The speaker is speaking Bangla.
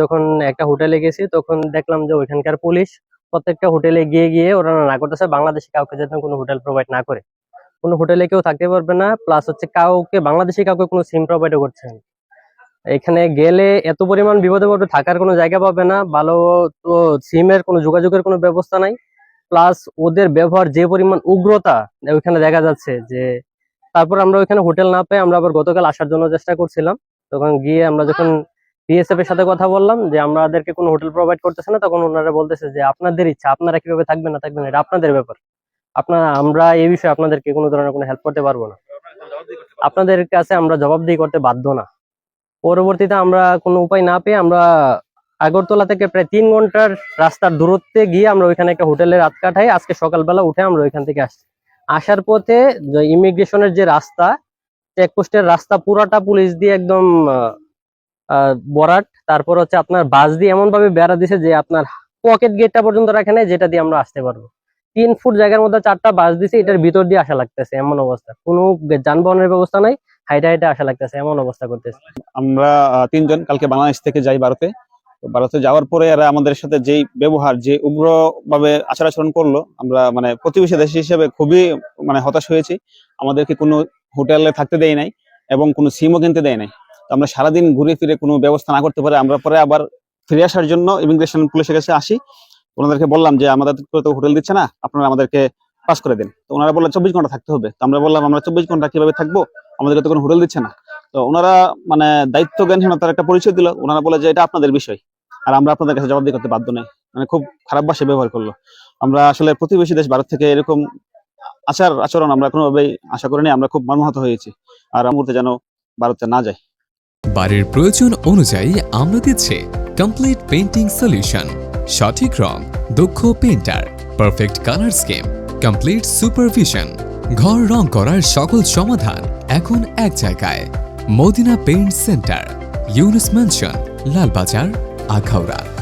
যখন একটা হোটেলে গেছি, তখন দেখলাম যে ওইখানকার পুলিশ প্রত্যেকটা হোটেলে গিয়ে গিয়ে ওরা না করতেছে। বাংলাদেশে কাউকে যেন কোনো হোটেল প্রোভাইড না করে। কোনো হোটেলে কেউ থাকতে পারবে না প্লাস হচ্ছে কাউকে, বাংলাদেশে কাউকে কোনো সিম প্রোভাইডও করছে না। এখানে গেলে এত পরিমাণ বিপদে পড়বে, থাকার কোনো জায়গা পাবে না, ভালো তো সিমের কোনো যোগাযোগের কোনো ব্যবস্থা নাই। প্লাস ওদের ব্যবহার যে পরিমাণ উগ্রতা, ওইখানে দেখা যাচ্ছে যে তারপর আমরা ওইখানে হোটেল না পেয়ে আমরা আবার গতকাল আসার জন্য চেষ্টা করছিলাম। তখন গিয়ে আমরা যখন বিএসএফ এর সাথে কথা বললাম যে আমাদেরকে কোনো হোটেল প্রোভাইড করতেছে না, তখন ওনারা বলতেছে যে আপনাদের ইচ্ছা, আপনারা কীভাবে থাকবেন না থাকবেন এটা আপনাদের ব্যাপার। আপনারা আমরা এই বিষয়ে আপনাদেরকে কোনো ধরনের কোনো হেল্প করতে পারব না। আপনাদের কাছে আমরা জবাবদিহি করতে বাধ্য না। পরবর্তীতে আমরা কোনো উপায় না পেয়ে আমরা আগরতলা থেকে প্রায় তিন ঘণ্টার রাস্তার দূরত্বে গিয়ে আমরা ওইখানে একটা হোটেলে রাত কাটাই। আজকে সকালবেলা উঠে আমরা ওইখান থেকে আসছি। আসার পথে ইমিগ্রেশনের যে রাস্তা চেকপোস্টের রাস্তা পুরাটা পুলিশ দিয়ে একদম বরাট, তারপর হচ্ছে আপনার বাস দিয়ে এমন ভাবে বেড়া দিছে যে আপনার পকেট গেটটা পর্যন্ত রাখে নাই, যেটা দিয়ে আমরা আসতে পারব। তিন ফুট জায়গার মধ্যে চারটা বাস দিছে, এটার ভিতর দিয়ে আসা লাগতেছে, এমন অবস্থা। কোনো যানবাহনের ব্যবস্থা নাই, হাইটা হাইটা আসা লাগতেছে, এমন অবস্থা করতেছে। আমরা তিনজন কালকে বাংলাদেশ থেকে যাই ভারতে। ভারতে যাওয়ার পরে এরা আমাদের সাথে যেই ব্যবহার, যে উগ্র ভাবে আচার আচরণ করল, আমরা মানে প্রতিবেশী দেশ হিসেবে খুবই মানে হতাশ হয়েছি। আমাদেরকে কোনো হোটেলে থাকতে দেয় নাই এবং কোনো সিমও কিনতে দেয় নাই। আমরা সারাদিন ঘুরে ফিরে কোনো ব্যবস্থা না করতে পারে, আমরা পরে আবার ফিরে আসার জন্য ইমিগ্রেশন পুলিশের কাছে আসি। ওনাদেরকে বললাম যে, আমাদের তো হোটেল দিচ্ছে না, আপনারা আমাদেরকে পাস করে দিন। তো ওনারা বললেন, চব্বিশ ঘণ্টা থাকতে হবে। তো আমরা বললাম, আমরা চব্বিশ ঘণ্টা কীভাবে থাকব? আমাদেরকে তো কোনো হোটেল দিচ্ছে না। তো ওনারা মানে দায়িত্ব জ্ঞানহীনতার একটা পরিচয় দিল। ওনারা বলে যে, এটা আপনাদের বিষয়। আর আমরা আপনাদের কাছে জবাবদিহি করতে বাধ্য নই। মানে খুব খারাপ ভাষায় ব্যবহার করল। আমরা আসলে প্রতিবেশী দেশ ভারত থেকে এরকম আচার আচরণ আমরা কোনোভাবেই আশা করিনি, আমরা খুব মর্মাহত হয়েছি। আর মুহূর্তে যেন ভারতে না যায় বাড়ির প্রয়োজন অনুযায়ী আমরা দিচ্ছে কমপ্লিট পেন্টিং সলিউশন সঠিক রং, দক্ষ painter perfect colour scheme complete supervision ঘর রং করার সকল সমাধান এখন এক জায়গায়। Madina paint centre Yunus mansion Lalbazar, Akhaura.